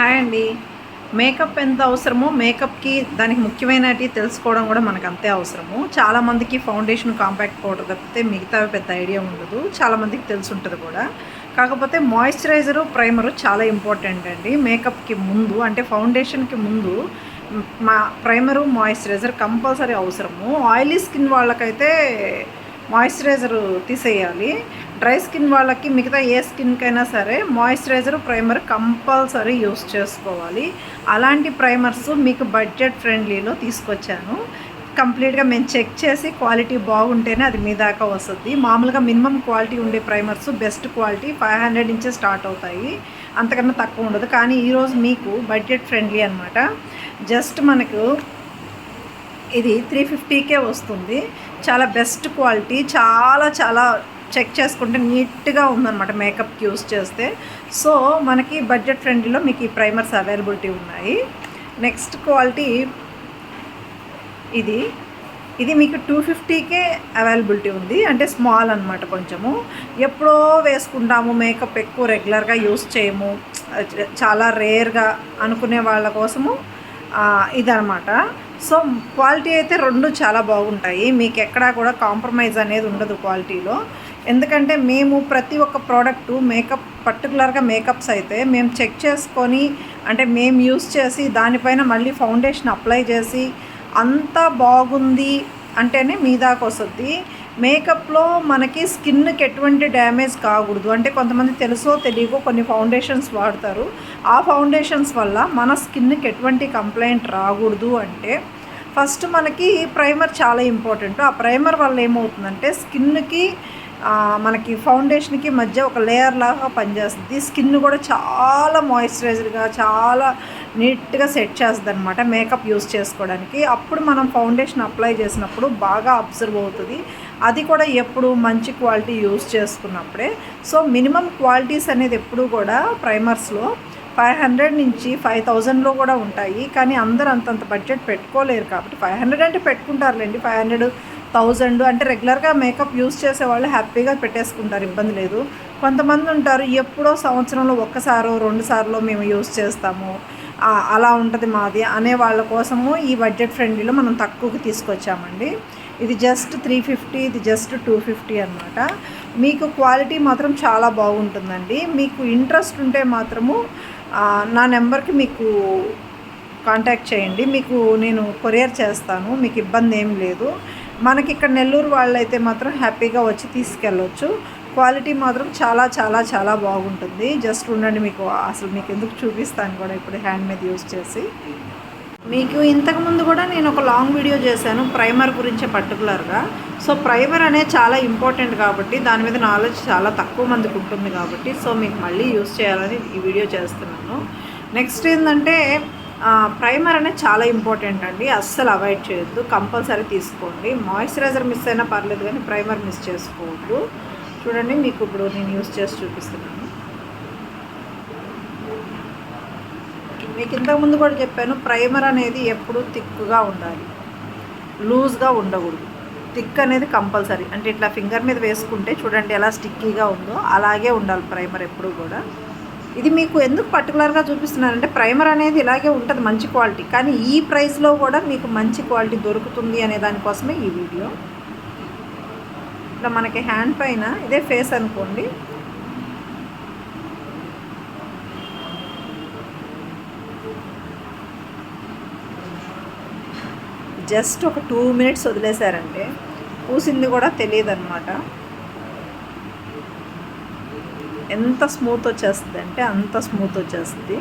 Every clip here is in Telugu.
హాయ్ అండి. మేకప్ ఎంత అవసరమో మేకప్కి దానికి ముఖ్యమైనవి తెలుసుకోవడం కూడా మనకు అంతే అవసరము. చాలామందికి ఫౌండేషన్ కాంపాక్ట్ పౌడర్ తప్పితే మిగతా పెద్ద ఐడియా ఉండదు. చాలామందికి తెలిసి ఉంటుంది కూడా. కాకపోతే మాయిశ్చరైజరు ప్రైమరు చాలా ఇంపార్టెంట్ అండి. మేకప్కి ముందు అంటే ఫౌండేషన్కి ముందు మా ప్రైమరు మాయిశ్చరైజర్ కంపల్సరీ అవసరము. ఆయిలీ స్కిన్ వాళ్ళకైతే మాయిశ్చరైజర్ తీసేయాలి. డ్రై స్కిన్ వాళ్ళకి మిగతా ఏ స్కిన్కైనా సరే మాయిశ్చరైజర్ ప్రైమర్ కంపల్సరీ యూస్ చేసుకోవాలి. అలాంటి ప్రైమర్స్ మీకు బడ్జెట్ ఫ్రెండ్లీలో తీసుకొచ్చాను. కంప్లీట్గా మేము చెక్ చేసి క్వాలిటీ బాగుంటేనే అది మీ దాకా వస్తుంది. మామూలుగా మినిమం క్వాలిటీ ఉండే primers best quality five hundred నుంచే స్టార్ట్ అవుతాయి. అంతకన్నా తక్కువ ఉండదు. కానీ ఈరోజు మీకు బడ్జెట్ ఫ్రెండ్లీ అనమాట జస్ట్ మనకు ఇది త్రీ ఫిఫ్టీకే వస్తుంది. చాలా బెస్ట్ క్వాలిటీ చాలా చాలా చెక్ చేసుకుంటే నీట్గా ఉందన్నమాట మేకప్కి యూస్ చేస్తే. సో మనకి బడ్జెట్ ఫ్రెండ్లీలో మీకు ఈ ప్రైమర్స్ అవైలబిలిటీ ఉన్నాయి. నెక్స్ట్ క్వాలిటీ ఇది. ఇది మీకు టూ ఫిఫ్టీకే అవైలబిలిటీ ఉంది. అంటే స్మాల్ అనమాట కొంచెము. ఎప్పుడో వేసుకుంటాము మేకప్ ఎక్కువ రెగ్యులర్గా యూస్ చేయము. చాలా రేర్గా అనుకునే వాళ్ళ కోసము ఇదనమాట సో క్వాలిటీ అయితే రెండు చాలా బాగుంటాయి. మీకు ఎక్కడా కూడా కాంప్రమైజ్ అనేది ఉండదు క్వాలిటీలో. ఎందుకంటే మేము ప్రతి ఒక్క ప్రోడక్ట్ మేకప్ పర్టికులర్గా మేకప్స్ అయితే మేము చెక్ చేసుకొని అంటే మేము యూస్ చేసి దానిపైన మళ్ళీ ఫౌండేషన్ అప్లై చేసి అంతా బాగుంది అంటేనే మీ దాకా వస్తుంది. మేకప్లో మనకి స్కిన్కి ఎటువంటి డ్యామేజ్ కాకూడదు. అంటే కొంతమంది తెలుసో తెలియకో కొన్ని ఫౌండేషన్స్ వాడతారు. ఆ ఫౌండేషన్స్ వల్ల మన స్కిన్కి ఎటువంటి కంప్లైంట్ రాకూడదు అంటే ఫస్ట్ మనకి ప్రైమర్ చాలా ఇంపార్టెంట్. ఆ ప్రైమర్ వల్ల ఏమవుతుందంటే స్కిన్కి మనకి ఫౌండేషన్కి మధ్య ఒక లేయర్ లాగా పనిచేస్తుంది. స్కిన్ కూడా చాలా మాయిశ్చరైజర్గా చాలా నీట్గా సెట్ చేస్తుంది అనమాట మేకప్ యూస్ చేసుకోవడానికి. అప్పుడు మనం ఫౌండేషన్ అప్లై చేసినప్పుడు బాగా అబ్జర్వ్ అవుతుంది. అది కూడా ఎప్పుడు మంచి క్వాలిటీ యూస్ చేసుకున్నప్పుడే. సో మినిమం క్వాలిటీస్ అనేది ఎప్పుడు కూడా ప్రైమర్స్లో ఫైవ్ హండ్రెడ్ నుంచి ఫైవ్ థౌజండ్లో కూడా ఉంటాయి. కానీ అందరూ అంతంత బడ్జెట్ పెట్టుకోలేరు కాబట్టి ఫైవ్ హండ్రెడ్ అంటే పెట్టుకుంటారులేండి. ఫైవ్ హండ్రెడ్ థౌజండ్ అంటే రెగ్యులర్గా మేకప్ యూస్ చేసే వాళ్ళు హ్యాపీగా పెట్టేసుకుంటారు ఇబ్బంది లేదు. కొంతమంది ఉంటారు ఎప్పుడో సంవత్సరంలో ఒక్కసారో రెండు సార్లు మేము యూస్ చేస్తాము. అలా ఉంటుంది మాది అనే వాళ్ళ కోసము ఈ బడ్జెట్ ఫ్రెండ్లీలో మనం తక్కువకి తీసుకొచ్చామండి. ఇది జస్ట్ త్రీ ఫిఫ్టీ ఇది జస్ట్ టూ ఫిఫ్టీ అనమాట మీకు క్వాలిటీ మాత్రం చాలా బాగుంటుందండి. మీకు ఇంట్రెస్ట్ ఉంటే మాత్రము నా నెంబర్కి మీకు కాంటాక్ట్ చేయండి. మీకు నేను కొరియర్ చేస్తాను మీకు ఇబ్బంది ఏం లేదు. మనకి ఇక్కడ నెల్లూరు వాళ్ళైతే మాత్రం హ్యాపీగా వచ్చి తీసుకెళ్ళొచ్చు. క్వాలిటీ మాత్రం చాలా చాలా చాలా బాగుంటుంది. జస్ట్ ఉండండి మీకు అసలు మీకు ఎందుకు చూపిస్తాను కూడా ఇప్పుడు హ్యాండ్ మీద యూస్ చేసి. మీకు ఇంతకుముందు కూడా నేను ఒక లాంగ్ వీడియో చేశాను ప్రైమర్ గురించే పర్టికులర్గా సో ప్రైమర్ అనేది చాలా ఇంపార్టెంట్ కాబట్టి దాని మీద నాలెడ్జ్ చాలా తక్కువ మందికి ఉంటుంది కాబట్టి సో మీకు మళ్ళీ యూస్ చేయాలని ఈ వీడియో చేస్తున్నాను. నెక్స్ట్ ఏంటంటే ప్రైమర్ అనేది చాలా ఇంపార్టెంట్ అండి. అస్సలు అవాయిడ్ చేయొద్దు. కంపల్సరీ తీసుకోండి. మాయిశ్చరైజర్ మిస్ అయినా పర్లేదు కానీ ప్రైమర్ మిస్ చేసుకోవద్దు. చూడండి మీకు ఇప్పుడు నేను యూస్ చేసి చూపిస్తున్నాను. మీకు ఇంతకుముందు కూడా చెప్పాను ప్రైమర్ అనేది ఎప్పుడూ థిక్గా ఉండాలి. లూజ్గా ఉండకూడదు. థిక్ అనేది కంపల్సరీ. అంటే ఇట్లా ఫింగర్ మీద వేసుకుంటే చూడండి ఎలా స్టిక్కీగా ఉందో అలాగే ఉండాలి ప్రైమర్ ఎప్పుడు కూడా. ఇది మీకు ఎందుకు పర్టికులర్గా చూపిస్తున్నానంటే ప్రైమర్ అనేది ఇలాగే ఉంటుంది మంచి క్వాలిటీ. కానీ ఈ ప్రైస్లో కూడా మీకు మంచి క్వాలిటీ దొరుకుతుంది అనే దానికోసమే ఈ వీడియో. ఇట్లా మనకి హ్యాండ్ పైన ఇదే ఫేస్ అనుకోండి. జస్ట్ ఒక టూ మినిట్స్ వదిలేశారంటే పూసింది కూడా తెలియదు అనమాట ఎంత స్మూత్ వచ్చేస్తుంది అంటే అంత స్మూత్ వచ్చేస్తుంది.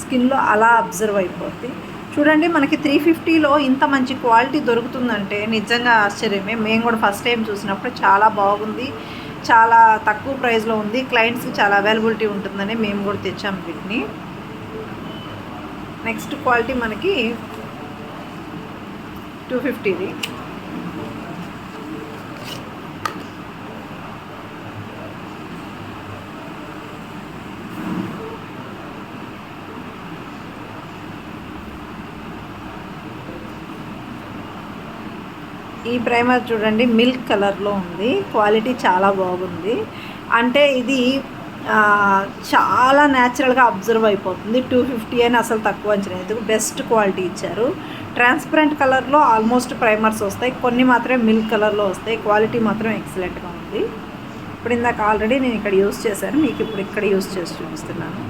స్కిన్లో అలా అబ్జర్వ్ అయిపోద్ది. చూడండి మనకి త్రీ ఫిఫ్టీలో ఇంత మంచి క్వాలిటీ దొరుకుతుందంటే నిజంగా ఆశ్చర్యమే. మేము కూడా ఫస్ట్ టైం చూసినప్పుడు చాలా బాగుంది చాలా తక్కువ ప్రైస్లో ఉంది క్లయింట్స్కి చాలా అవైలబిలిటీ ఉంటుందని మేము కూడా తెచ్చాము వీటిని. నెక్స్ట్ క్వాలిటీ మనకి టూ ఫిఫ్టీది. ఈ ప్రైమర్ చూడండి మిల్క్ కలర్లో ఉంది. క్వాలిటీ చాలా బాగుంది. అంటే ఇది చాలా న్యాచురల్గా అబ్జర్వ్ అయిపోతుంది. టూ ఫిఫ్టీ అని అసలు తక్కువ అంచనా. ఎందుకు? బెస్ట్ క్వాలిటీ ఇచ్చారు. ట్రాన్స్పరెంట్ కలర్లో ఆల్మోస్ట్ ప్రైమర్స్ వస్తాయి. కొన్ని మాత్రమే మిల్క్ కలర్లో వస్తాయి. క్వాలిటీ మాత్రం ఎక్సలెంట్గా ఉంది. ఇప్పుడు ఇందాక ఆల్రెడీ నేను ఇక్కడ యూస్ చేశాను. మీకు ఇప్పుడు ఇక్కడ యూస్ చేసి చూపిస్తున్నాను.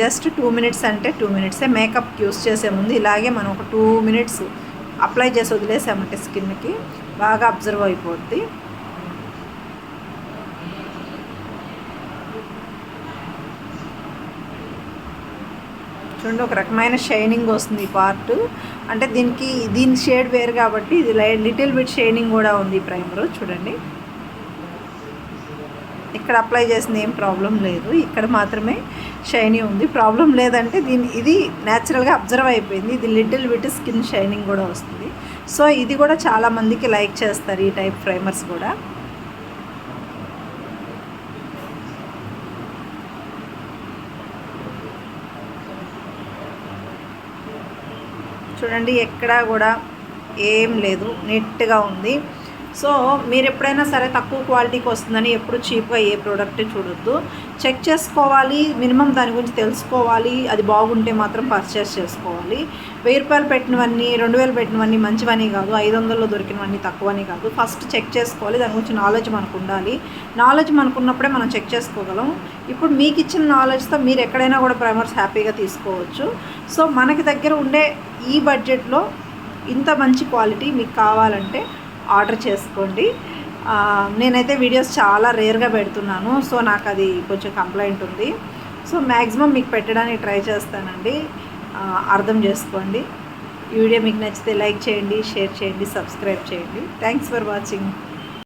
జస్ట్ టూ మినిట్స్ అంటే టూ మినిట్సే మేకప్ యూస్ చేసే ముందు ఇలాగే మనం ఒక టూ మినిట్స్ అప్లై చేసి వదిలేసామంటే స్కిన్కి బాగా అబ్జర్వ్ అయిపోద్ది. చూడండి ఒక రకమైన షైనింగ్ వస్తుంది ఈ పార్ట్. అంటే దీనికి దీని షేడ్ వేరు కాబట్టి ఇది లిటిల్ బిట్ షైనింగ్ కూడా ఉంది ప్రైమరు ప్రైమర్. చూడండి. ఇక్కడ అప్లై చేసిన ఏం ప్రాబ్లం లేదు. ఇక్కడ మాత్రమే షైనీ ఉంది. ప్రాబ్లం లేదంటే దీని ఇది న్యాచురల్గా అబ్జర్వ్ అయిపోయింది. ఇది లిటిల్ బిట్ స్కిన్ షైనింగ్ కూడా వస్తుంది. సో ఇది కూడా చాలామందికి లైక్ చేస్తారు ఈ టైప్ ప్రైమర్స్ కూడా. చూడండి ఎక్కడా కూడా ఏం లేదు. నీట్గా ఉంది. సో మీరు ఎప్పుడైనా సరే తక్కువ క్వాలిటీకి వస్తుందని ఎప్పుడు చీప్గా ఏ ప్రోడక్ట్ చూడొద్దు. చెక్ చేసుకోవాలి మినిమం దాని గురించి తెలుసుకోవాలి అది బాగుంటే మాత్రం పర్చేస్ చేసుకోవాలి. వెయ్యి రూపాయలు పెట్టినవన్నీ రెండు వేలు పెట్టినవన్నీ మంచివని కాదు ఐదు వందల్లో దొరికినవన్నీ తక్కువని కాదు. ఫస్ట్ చెక్ చేసుకోవాలి దాని గురించి నాలెడ్జ్ మనకు ఉండాలి. నాలెడ్జ్ మనకున్నప్పుడే మనం చెక్ చేసుకోగలం. ఇప్పుడు మీకు ఇచ్చిన నాలెడ్జ్తో మీరు ఎక్కడైనా కూడా ప్రైమర్స్ హ్యాపీగా తీసుకోవచ్చు. సో మనకి దగ్గర ఉండే ఈ బడ్జెట్లో ఇంత మంచి క్వాలిటీ మీకు కావాలంటే ఆర్డర్ చేసుకోండి. నేనైతే వీడియోస్ చాలా రేర్గా పెడుతున్నాను. సో నాకు అది కొంచెం కంప్లైంట్ ఉంది. సో మ్యాక్సిమం మీకు పెట్టడానికి ట్రై చేస్తానండి. అర్థం చేసుకోండి. ఈ వీడియో మీకు నచ్చితే లైక్ చేయండి షేర్ చేయండి సబ్స్క్రైబ్ చేయండి. Thanks for watching.